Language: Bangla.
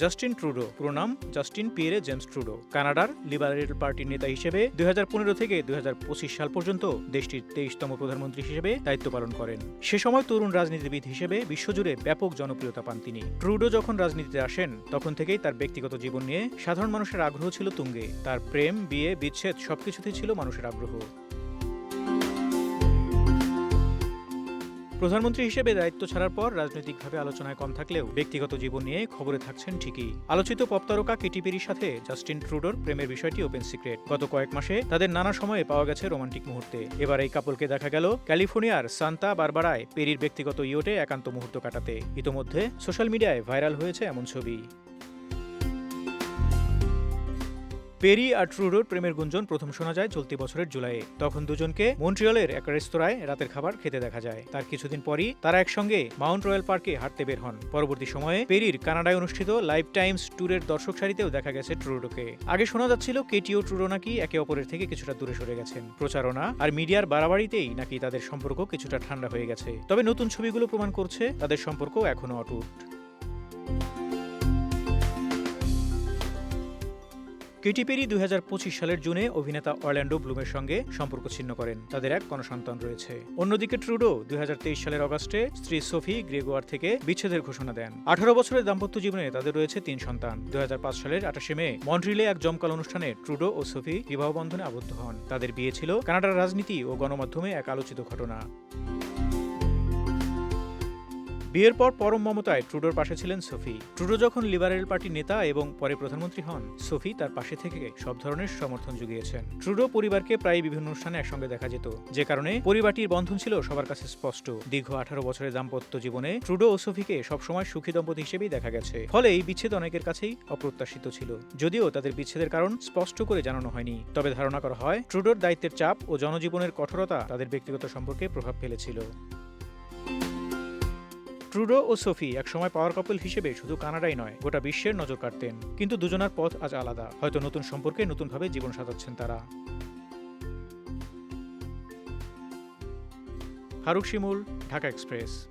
জাস্টিন ট্রুডো পুরো নাম জাস্টিন পিয়েরে জেমস ট্রুডো কানাডার লিবারেল পার্টির নেতা হিসেবে দুই হাজার পনেরো থেকে দুই হাজার পঁচিশ সাল পর্যন্ত দেশটির তেইশতম প্রধানমন্ত্রী হিসেবে দায়িত্ব পালন করেন। সে সময় তরুণ রাজনীতিবিদ হিসেবে বিশ্বজুড়ে ব্যাপক জনপ্রিয়তা পান তিনি। ট্রুডো যখন রাজনীতিতে আসেন, তখন থেকেই তার ব্যক্তিগত জীবন নিয়ে সাধারণ মানুষের আগ্রহ ছিল তুঙ্গে। তার প্রেম, বিয়ে, বিচ্ছেদ সবকিছুতেই ছিল মানুষের আগ্রহ। প্রধানমন্ত্রী হিসেবে দায়িত্ব ছাড়ার পর রাজনৈতিকভাবে আলোচনায় কম থাকলেও ব্যক্তিগত জীবন নিয়ে খবরে থাকছেন ঠিকই। আলোচিত পপ তারকা কেটি পেরির সাথে জাস্টিন ট্রুডোর প্রেমের বিষয়টি ওপেন সিক্রেট। গত কয়েক মাসে তাদের নানা সময়ে পাওয়া গেছে রোমান্টিক মুহূর্তে। এবার এই কাপলকে দেখা গেল ক্যালিফোর্নিয়ার সান্তা বারবারায় পেরির ব্যক্তিগত ইয়োটে একান্ত মুহূর্ত কাটাতে। ইতোমধ্যে সোশ্যাল মিডিয়ায় ভাইরাল হয়েছে এমন ছবি। পেরি আর ট্রুডোর প্রেমের গুঞ্জন প্রথম শোনা যায় চলতি বছরের জুলাইয়ে। তখন দুজনকে মন্ট্রিয়লের এক রেস্তোরাঁয় রাতের খাবার খেতে দেখা যায়। তার কিছুদিন পরই তারা একসঙ্গে মাউন্ট রয়্যাল পার্কে হাঁটতে বের হন। পরবর্তী সময়ে পেরির কানাডায় অনুষ্ঠিত লাইফ টাইমস ট্যুরের দর্শক সারিতেও দেখা গেছে ট্রুডোকে আগে শোনা যাচ্ছিল কেটি ও ট্রুডো নাকি একে অপরের থেকে কিছুটা দূরে সরে গেছেন। প্রচারণা আর মিডিয়ার বাড়াবাড়িতেই নাকি তাদের সম্পর্ক কিছুটা ঠান্ডা হয়ে গেছে। তবে নতুন ছবিগুলো প্রমাণ করছে তাদের সম্পর্ক এখনও অটুট। কেটি পেরি দুই হাজার পঁচিশ সালের জুনে অভিনেতা অরল্যান্ডো ব্লুমের সঙ্গে সম্পর্ক ছিন্ন করেন। তাদের এক কনসন্তান রয়েছে। অন্যদিকে ট্রুডো দুই হাজার তেইশ সালের অগাস্টে স্ত্রী সোফি গ্রেগোয়ার থেকে বিচ্ছেদের ঘোষণা দেন। আঠারো বছরের দাম্পত্য জীবনে তাদের রয়েছে তিন সন্তান। দুই হাজার পাঁচ সালের আঠাশে মে মন্ট্রিলে এক জমকাল অনুষ্ঠানে ট্রুডো ও সোফি বিবাহ বন্ধনে আবদ্ধ হন। তাদের বিয়ে ছিল কানাডার রাজনীতি ও গণমাধ্যমে এক আলোচিত ঘটনা। বিয়ের পর পরম মমতায় ট্রুডোর পাশে ছিলেন সোফি। ট্রুডো যখন লিবারেল পার্টির নেতা এবং পরে প্রধানমন্ত্রী হন, সোফি তার পাশে থেকে সব ধরনের সমর্থন জুগিয়েছেন। ট্রুডো পরিবারকে প্রায় বিভিন্ন অনুষ্ঠানে একসঙ্গে দেখা যেত, যে কারণে পরিবারটির বন্ধন ছিল সবার কাছে স্পষ্ট। দীর্ঘ আঠারো বছরের দাম্পত্য জীবনে ট্রুডো ও সোফিকে সবসময় সুখী দম্পতি হিসেবেই দেখা গেছে। ফলে এই বিচ্ছেদ অনেকের কাছেই অপ্রত্যাশিত ছিল। যদিও তাদের বিচ্ছেদের কারণ স্পষ্ট করে জানানো হয়নি, তবে ধারণা করা হয়, ট্রুডোর দায়িত্বের চাপ ও জনজীবনের কঠোরতা তাদের ব্যক্তিগত সম্পর্কে প্রভাব ফেলেছিল। ট্রুডো ও সোফি একসময় পাওয়ার কাপল হিসেবে শুধু কানাডাই নয়, গোটা বিশ্বের নজর কাটতেন। কিন্তু দুজনার পথ আজ আলাদা। হয়তো নতুন সম্পর্কে নতুনভাবে জীবন সাজাচ্ছেন তারা। ফারুক শিমুল, ঢাকা এক্সপ্রেস।